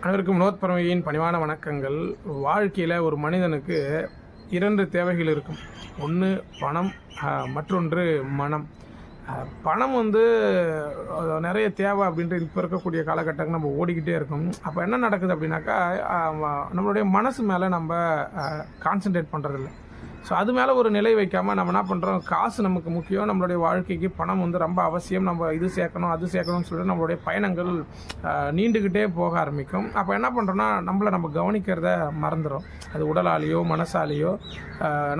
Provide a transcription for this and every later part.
அனைவருக்கும் வினோத் பரமையின் பணிவான வணக்கங்கள். வாழ்க்கையில் ஒரு மனிதனுக்கு இரண்டு தேவைகள் இருக்கும். ஒன்று பணம் மற்றொன்று மனம். பணம் வந்து நிறைய தேவை அப்படின்ட்டு இப்போ இருக்கக்கூடிய காலகட்டங்கள் நம்ம ஓடிக்கிட்டே இருக்கோம். அப்போ என்ன நடக்குது அப்படின்னாக்கா நம்மளுடைய மனசு மேலே நம்ம கான்சென்ட்ரேட் பண்ணுறதில்ல ஸோ அது மேலே ஒரு நிலை வைக்காமல் நம்ம என்ன பண்ணுறோம் காசு நமக்கு முக்கியம். நம்மளுடைய வாழ்க்கைக்கு பணம் வந்து ரொம்ப அவசியம். நம்ம இது சேர்க்கணும் அது சேர்க்கணும்னு சொல்லிட்டு நம்மளுடைய பயணங்கள் நீண்டுக்கிட்டே போக ஆரம்பிக்கும். அப்போ என்ன பண்ணுறோன்னா நம்மளை நம்ம கவனிக்கிறத மறந்துடும் அது உடலாலேயோ மனசாலேயோ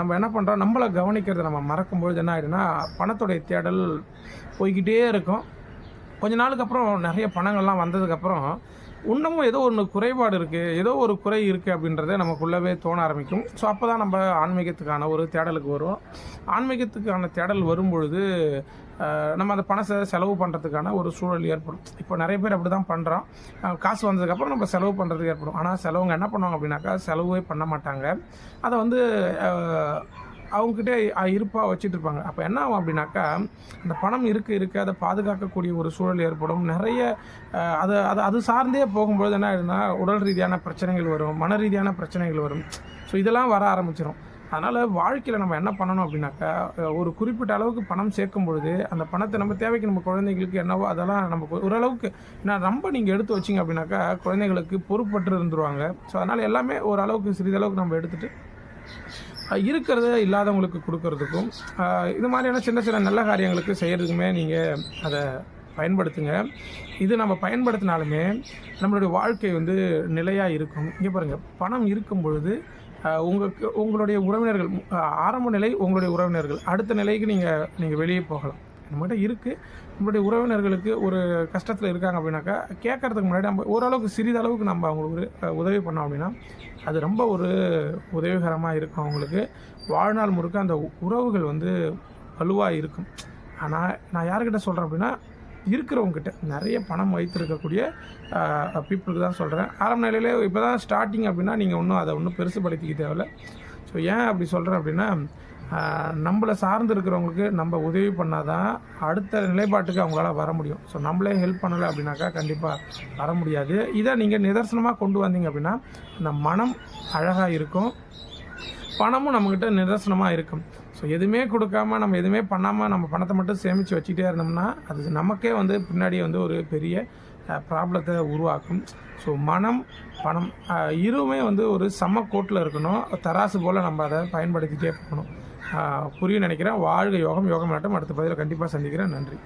நம்ம என்ன பண்ணுறோம் நம்மளை கவனிக்கிறத நம்ம மறக்கும்பொழுது என்ன ஆகிடும்னா பணத்துடைய தேடல் போய்கிட்டே இருக்கும். கொஞ்ச நாளுக்கு அப்புறம் நிறைய பணங்கள்லாம் வந்ததுக்கப்புறம் இன்னமும் ஏதோ ஒன்று குறைபாடு இருக்குது ஏதோ ஒரு குறை இருக்குது அப்படின்றத நமக்குள்ளவே தோண ஆரம்பிக்கும். ஸோ அப்போ தான் நம்ம ஆன்மீகத்துக்கான ஒரு தேடலுக்கு வரும் ஆன்மீகத்துக்கான தேடல் வரும்பொழுது நம்ம அந்த பணத்தை செலவு பண்ணுறதுக்கான ஒரு சூழல் ஏற்படும். இப்போ நிறைய பேர் அப்படி தான் பண்ணுறோம் காசு வந்ததுக்கப்புறம் நம்ம செலவு பண்ணுறதுக்கு ஏற்படும். ஆனால் செலவுங்க என்ன பண்ணுவாங்க அப்படின்னாக்கா செலவே பண்ண மாட்டாங்க. அதை வந்து அவங்ககிட்ட இருப்பாக வச்சுட்டு இருப்பாங்க அப்போ என்ன ஆகும் அப்படின்னாக்கா அந்த பணம் இருக்க இருக்க அதை பாதுகாக்கக்கூடிய ஒரு சூழல் ஏற்படும். நிறைய அது அது அது சார்ந்தே போகும்பொழுது என்ன ஆகுதுன்னா உடல் ரீதியான பிரச்சனைகள் வரும் மன ரீதியான பிரச்சனைகள் வரும். ஸோ இதெல்லாம் வர ஆரம்பிச்சிடும் அதனால் வாழ்க்கையில் நம்ம என்ன பண்ணணும் அப்படின்னாக்கா ஒரு குறிப்பிட்ட அளவுக்கு பணம் சேர்க்கும் பொழுது அந்த பணத்தை நம்ம தேவைக்கு நம்ம குழந்தைங்களுக்கு என்னவோ அதெல்லாம் நம்ம ஓரளவுக்கு நான் ரொம்ப நீங்கள் எடுத்து வச்சிங்க அப்படின்னாக்கா குழந்தைங்களுக்கு பொறுப்பற்று இருந்துருவாங்க. ஸோ அதனால் எல்லாமே ஓரளவுக்கு சிறிதளவுக்கு நம்ம எடுத்துகிட்டு இருக்கிறத இல்லாதவங்களுக்கு கொடுக்கறதுக்கும் இது மாதிரியான சின்ன சின்ன நல்ல காரியங்களுக்கு செய்கிறதுக்குமே நீங்கள் அதை பயன்படுத்துங்க. இது நம்ம பயன்படுத்தினாலுமே நம்மளுடைய வாழ்க்கை வந்து நிலையாக இருக்கும். இங்கே பாருங்கள் பணம் இருக்கும் பொழுது உங்களுக்கு உங்களுடைய உறவினர்கள் ஆரம்ப நிலை உங்களுடைய உறவினர்கள். அடுத்த நிலைக்கு நீங்கள் நீங்கள் வெளியே போகலாம். நம்மகிட்ட இருக்குது நம்மளுடைய உறவினர்களுக்கு ஒரு கஷ்டத்தில் இருக்காங்க அப்படின்னாக்கா கேட்கறதுக்கு முன்னாடி நம்ம ஓரளவுக்கு சிறிதளவுக்கு நம்ம அவங்களுக்கு ஒரு உதவி பண்ணோம் அப்படின்னா அது ரொம்ப ஒரு உதவிகரமாக இருக்கும் அவங்களுக்கு. வாழ்நாள் முழுக்க அந்த உறவுகள் வந்து வலுவாக இருக்கும். ஆனால் நான் யார்கிட்ட சொல்கிறேன் அப்படின்னா இருக்கிறவங்ககிட்ட நிறைய பணம் வைத்திருக்கக்கூடிய பீப்புளுக்கு தான் சொல்கிறேன் ஆரம்ப நிலையிலே இப்போ தான் ஸ்டார்டிங் அப்படின்னா நீங்கள் ஒன்றும் அதை ஒன்றும் பெருசுபடுத்திக்க தேவையில்ல. ஸோ ஏன் அப்படி சொல்கிறேன் அப்படின்னா நம்மளை சார்ந்து இருக்கிறவங்களுக்கு நம்ம உதவி பண்ணாதான் அடுத்த நிலைப்பாட்டுக்கு அவங்களால வர முடியும். ஸோ நம்மளே ஹெல்ப் பண்ணலை அப்படின்னாக்கா கண்டிப்பாக வர முடியாது. இதை நீங்கள் நிதர்சனமாக கொண்டு வந்தீங்க அப்படின்னா அந்த மனம் அழகாக இருக்கும். பணமும் நம்மக்கிட்ட நிதர்சனமாக இருக்கும். ஸோ எதுவுமே கொடுக்காம நம்ம எதுவுமே பண்ணாமல் நம்ம பணத்தை மட்டும் சேமித்து வச்சுக்கிட்டே இருந்தோம்னா அது நமக்கே வந்து பின்னாடி வந்து ஒரு பெரிய ப்ராப்ளத்தை உருவாக்கும். ஸோ மனம் பணம் இருவுமே வந்து ஒரு சம கோட்டில் இருக்கணும். தராசு போல் நம்ம அதை பயன்படுத்திகிட்டே போகணும். புரியும் நினைக்கிறேன். வாழ்க யோகம் யோகம் நாட்டம் அடுத்த பதிவில் கண்டிப்பாக சந்திக்கிறேன். நன்றி.